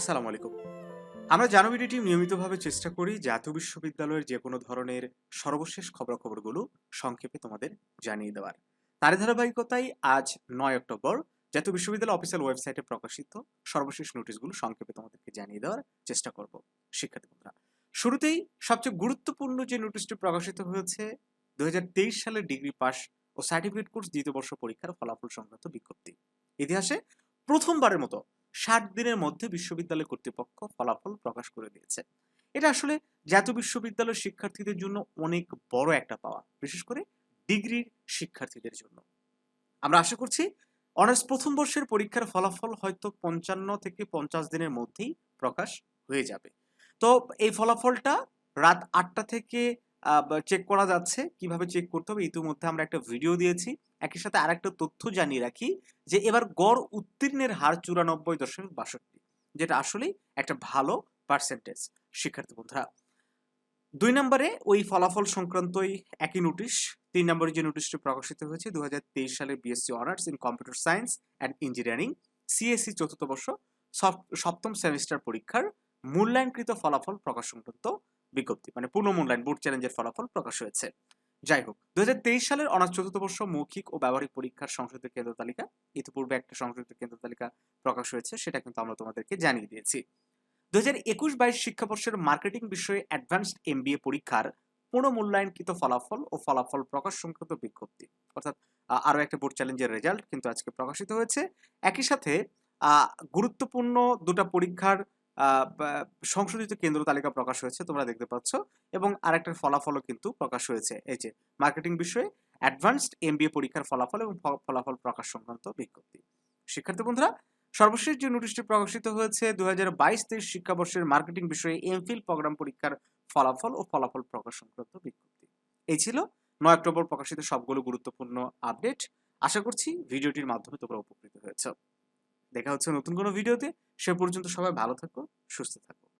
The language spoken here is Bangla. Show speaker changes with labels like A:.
A: আসসালামু আলাইকুম। আমরা জানুবিডি টিম নিয়মিতভাবে চেষ্টা করি জাতীয় বিশ্ববিদ্যালয়ের যে কোনো ধরনের সর্বশেষ খবরাখবরগুলো সংক্ষেপে তোমাদের জানিয়ে দেওয়ার। তার ধারাবাহিকতায় আজ নয় অক্টোবর জাতীয় বিশ্ববিদ্যালয় অফিসিয়াল ওয়েবসাইটে প্রকাশিত সর্বশেষ নোটিশগুলো সংক্ষেপে তোমাদেরকে জানিয়ে দেওয়ার চেষ্টা করব, শিক্ষার্থী বন্ধুরা। শুরুতেই সবচেয়ে গুরুত্বপূর্ণ যে নোটিশটি প্রকাশিত হয়েছে দু সালের ডিগ্রি পাস ও সার্টিফিকেট কোর্স দ্বিতীয় বর্ষ পরীক্ষার ফলাফল সংক্রান্ত বিজ্ঞপ্তি। ইতিহাসে প্রথমবারের মতো ষাট দিনের মধ্যে বিশ্ববিদ্যালয় কর্তৃপক্ষ ফলাফল প্রকাশ করে দিয়েছে। এটা আসলে জাতীয় বিশ্ববিদ্যালয়ের শিক্ষার্থীদের জন্য অনেক বড় একটা পাওয়া, বিশেষ করে ডিগ্রির শিক্ষার্থীদের জন্য। আমরা আশা করছি অনার্স প্রথম বর্ষের পরীক্ষার ফলাফল হয়তো পঞ্চান্ন থেকে পঞ্চাশ দিনের মধ্যেই প্রকাশ হয়ে যাবে। তো এই ফলাফলটা রাত আটটা থেকে চেক করা যাচ্ছে, কীভাবে চেক করতে হবে, ইতিমধ্যে আমরা একটা ভিডিও দিয়েছি। একই সাথে আরেকটা তথ্য জানিয়ে রাখি যে, এবার গড় উত্তীর্ণের হার চুরানব্বই দশমিক বাষট্টি, যেটা আসলেই একটা ভালো পার্সেন্টেজ শিক্ষার্থী বন্ধুরা, দুই নম্বরে ওই ফলাফল সংক্রান্তই একই নোটিশ তিন নম্বরে যে নোটিশটি প্রকাশিত হয়েছে দু হাজার তেইশ সালে BSc honours in computer science and engineering CSC চতুর্থ বর্ষ সপ্তম সেমিস্টার পরীক্ষার মূল্যায়নকৃত ফলাফল প্রকাশ সংক্রান্ত বিজ্ঞপ্তি মানে পূর্ণ মূল্যায়ন বোর্ড চ্যালেঞ্জের ফলাফল প্রকাশ হয়েছে। যাই হোক দু হাজার তেইশ সালের অনার্স চতুর্থ বর্ষ মৌখিক ও ব্যবহারিক পরীক্ষার সংশোধিত কেন্দ্র তালিকা, ইতিপূর্বে একটা সংশোধিত কেন্দ্র তালিকা প্রকাশ হয়েছে, সেটা কিন্তু আমরা তোমাদেরকে জানিয়ে দিয়েছি। দু হাজার একুশ বাইশ শিক্ষাবর্ষের মার্কেটিং বিষয়ে অ্যাডভান্সড এমবিএ পরীক্ষার পুনঃমূল্যায়নকৃত ফলাফল ও ফলাফল প্রকাশ সংক্রান্ত বিজ্ঞপ্তি, অর্থাৎ আরও একটা বোর্ড চ্যালেঞ্জের রেজাল্ট কিন্তু আজকে প্রকাশিত হয়েছে। একই সাথে গুরুত্বপূর্ণ দুটা পরীক্ষার সংশোধিত কেন্দ্র তালিকা প্রকাশ হয়েছে, তোমরা দেখতে পাচ্ছ। এবং আরেকটার ফলাফলও কিন্তু প্রকাশ হয়েছে। এই যে, মার্কেটিং বিষয়ে অ্যাডভান্সড এমবিএ পরীক্ষার ফলাফল এবং ফলাফল প্রকাশ সংক্রান্ত বিজ্ঞপ্তি। শিক্ষার্থী বন্ধুরা, সর্বশেষ যে নোটিশটি প্রকাশিত হয়েছে দু হাজার বাইশ তেইশ শিক্ষাবর্ষের মার্কেটিং বিষয়ে এমফিল প্রোগ্রাম পরীক্ষার ফলাফল ও ফলাফল প্রকাশ সংক্রান্ত বিজ্ঞপ্তি। এই ছিল নয় অক্টোবর প্রকাশিত সবগুলো গুরুত্বপূর্ণ আপডেট। আশা করছি ভিডিওটির মাধ্যমে তোমরা উপকৃত হয়েছ। দেখা হচ্ছে নতুন কোনো ভিডিওতে। সে পর্যন্ত সবাই ভালো থাকো সুস্থ থাকো।